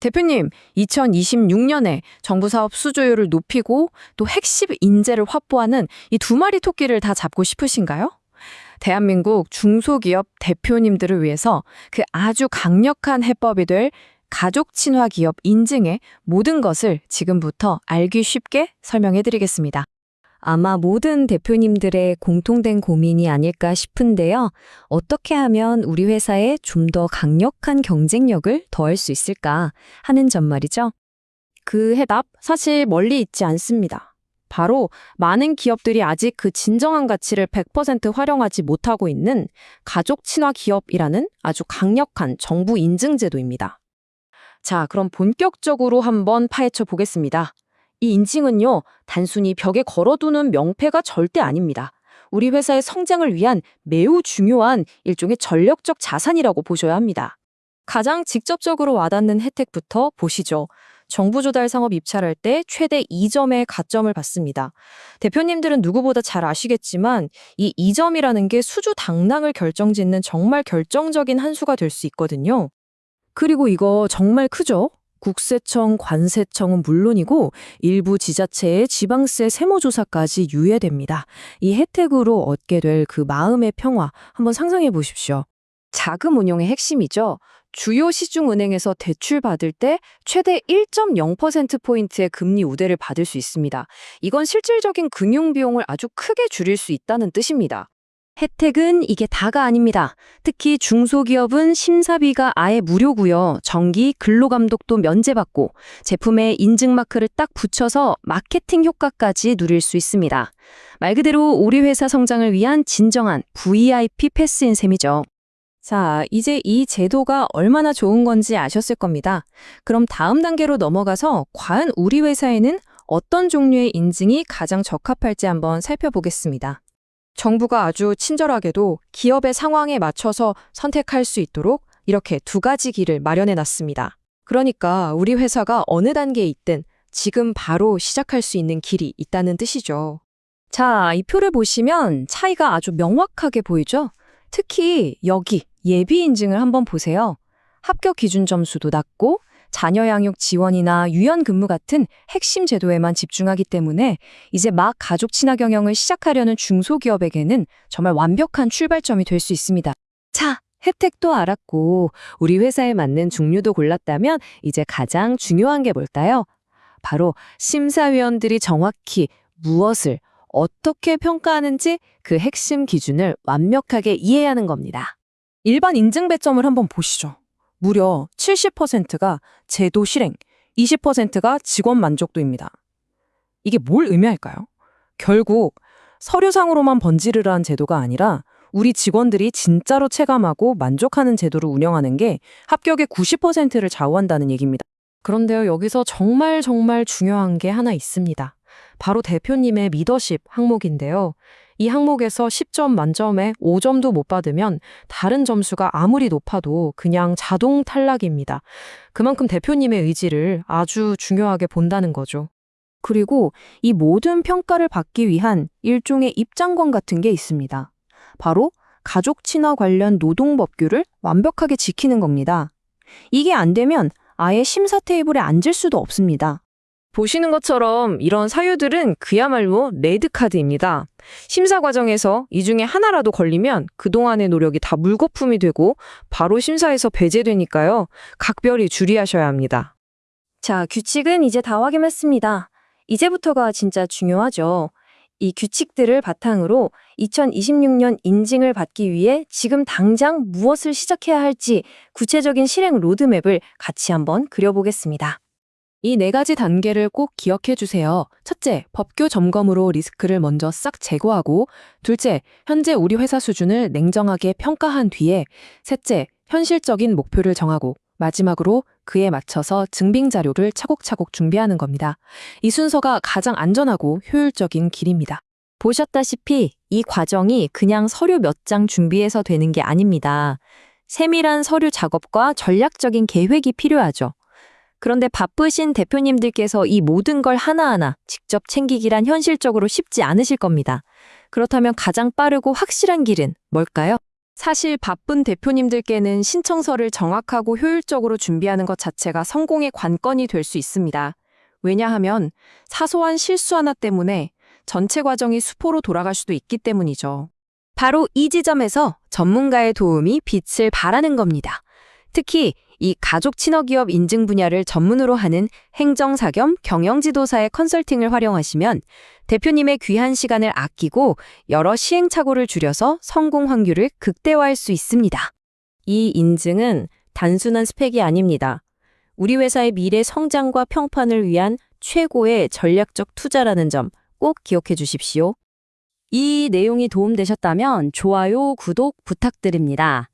대표님, 2026년에 정부 사업 수주율을 높이고 또 핵심 인재를 확보하는 이 두 마리 토끼를 다 잡고 싶으신가요? 대한민국 중소기업 대표님들을 위해서 그 아주 강력한 해법이 될 가족 친화 기업 인증의 모든 것을 지금부터 알기 쉽게 설명해 드리겠습니다. 아마 모든 대표님들의 공통된 고민이 아닐까 싶은데요. 어떻게 하면 우리 회사에 좀 더 강력한 경쟁력을 더할 수 있을까 하는 점 말이죠. 그 해답 사실 멀리 있지 않습니다. 바로 많은 기업들이 아직 그 진정한 가치를 100% 활용하지 못하고 있는 가족 친화 기업이라는 아주 강력한 정부 인증 제도입니다. 자, 그럼 본격적으로 한번 파헤쳐 보겠습니다. 이 인증은요, 단순히 벽에 걸어두는 명패가 절대 아닙니다. 우리 회사의 성장을 위한 매우 중요한 일종의 전력적 자산이라고 보셔야 합니다. 가장 직접적으로 와닿는 혜택부터 보시죠. 정부 조달 상업 입찰할 때 최대 2점의 가점을 받습니다. 대표님들은 누구보다 잘 아시겠지만 이 2점이라는 게 수주 당락을 결정짓는 정말 결정적인 한 수가 될 수 있거든요. 그리고 이거 정말 크죠? 국세청, 관세청은 물론이고 일부 지자체의 지방세 세무조사까지 유예됩니다. 이 혜택으로 얻게 될 그 마음의 평화 한번 상상해 보십시오. 자금 운용의 핵심이죠. 주요 시중은행에서 대출 받을 때 최대 1.0%포인트의 금리 우대를 받을 수 있습니다. 이건 실질적인 금융 비용을 아주 크게 줄일 수 있다는 뜻입니다. 혜택은 이게 다가 아닙니다. 특히 중소기업은 심사비가 아예 무료고요. 정기 근로감독도 면제받고 제품에 인증 마크를 딱 붙여서 마케팅 효과까지 누릴 수 있습니다. 말 그대로 우리 회사 성장을 위한 진정한 VIP 패스인 셈이죠. 자, 이제 이 제도가 얼마나 좋은 건지 아셨을 겁니다. 그럼 다음 단계로 넘어가서 과연 우리 회사에는 어떤 종류의 인증이 가장 적합할지 한번 살펴보겠습니다. 정부가 아주 친절하게도 기업의 상황에 맞춰서 선택할 수 있도록 이렇게 두 가지 길을 마련해 놨습니다. 그러니까 우리 회사가 어느 단계에 있든 지금 바로 시작할 수 있는 길이 있다는 뜻이죠. 자, 이 표를 보시면 차이가 아주 명확하게 보이죠? 특히 여기 예비 인증을 한번 보세요. 합격 기준 점수도 낮고 자녀 양육 지원이나 유연 근무 같은 핵심 제도에만 집중하기 때문에 이제 막 가족 친화 경영을 시작하려는 중소기업에게는 정말 완벽한 출발점이 될 수 있습니다. 자, 혜택도 알았고 우리 회사에 맞는 종류도 골랐다면 이제 가장 중요한 게 뭘까요? 바로 심사위원들이 정확히 무엇을 어떻게 평가하는지 그 핵심 기준을 완벽하게 이해하는 겁니다. 일반 인증 배점을 한번 보시죠. 무려 70%가 제도 실행, 20%가 직원 만족도입니다. 이게 뭘 의미할까요? 결국 서류상으로만 번지르르 한 제도가 아니라 우리 직원들이 진짜로 체감하고 만족하는 제도를 운영하는 게 합격의 90%를 좌우한다는 얘기입니다. 그런데요, 여기서 정말 정말 중요한 게 하나 있습니다. 바로 대표님의 리더십 항목인데요. 이 항목에서 10점 만점에 5점도 못 받으면 다른 점수가 아무리 높아도 그냥 자동 탈락입니다. 그만큼 대표님의 의지를 아주 중요하게 본다는 거죠. 그리고 이 모든 평가를 받기 위한 일종의 입장권 같은 게 있습니다. 바로 가족 친화 관련 노동법규를 완벽하게 지키는 겁니다. 이게 안 되면 아예 심사 테이블에 앉을 수도 없습니다. 보시는 것처럼 이런 사유들은 그야말로 레드카드입니다. 심사 과정에서 이 중에 하나라도 걸리면 그동안의 노력이 다 물거품이 되고 바로 심사에서 배제되니까요. 각별히 주의하셔야 합니다. 자, 규칙은 이제 다 확인했습니다. 이제부터가 진짜 중요하죠. 이 규칙들을 바탕으로 2026년 인증을 받기 위해 지금 당장 무엇을 시작해야 할지 구체적인 실행 로드맵을 같이 한번 그려보겠습니다. 이 네 가지 단계를 꼭 기억해 주세요. 첫째, 법규 점검으로 리스크를 먼저 싹 제거하고, 둘째, 현재 우리 회사 수준을 냉정하게 평가한 뒤에, 셋째, 현실적인 목표를 정하고, 마지막으로 그에 맞춰서 증빙 자료를 차곡차곡 준비하는 겁니다. 이 순서가 가장 안전하고 효율적인 길입니다. 보셨다시피 이 과정이 그냥 서류 몇 장 준비해서 되는 게 아닙니다. 세밀한 서류 작업과 전략적인 계획이 필요하죠. 그런데 바쁘신 대표님들께서 이 모든 걸 하나하나 직접 챙기기란 현실적으로 쉽지 않으실 겁니다. 그렇다면 가장 빠르고 확실한 길은 뭘까요? 사실 바쁜 대표님들께는 신청서를 정확하고 효율적으로 준비하는 것 자체가 성공의 관건이 될 수 있습니다. 왜냐하면 사소한 실수 하나 때문에 전체 과정이 수포로 돌아갈 수도 있기 때문이죠. 바로 이 지점에서 전문가의 도움이 빛을 발하는 겁니다. 특히 이 가족 친화 기업 인증 분야를 전문으로 하는 행정사 겸 경영지도사의 컨설팅을 활용하시면 대표님의 귀한 시간을 아끼고 여러 시행착오를 줄여서 성공 확률을 극대화할 수 있습니다. 이 인증은 단순한 스펙이 아닙니다. 우리 회사의 미래 성장과 평판을 위한 최고의 전략적 투자라는 점 꼭 기억해 주십시오. 이 내용이 도움되셨다면 좋아요, 구독 부탁드립니다.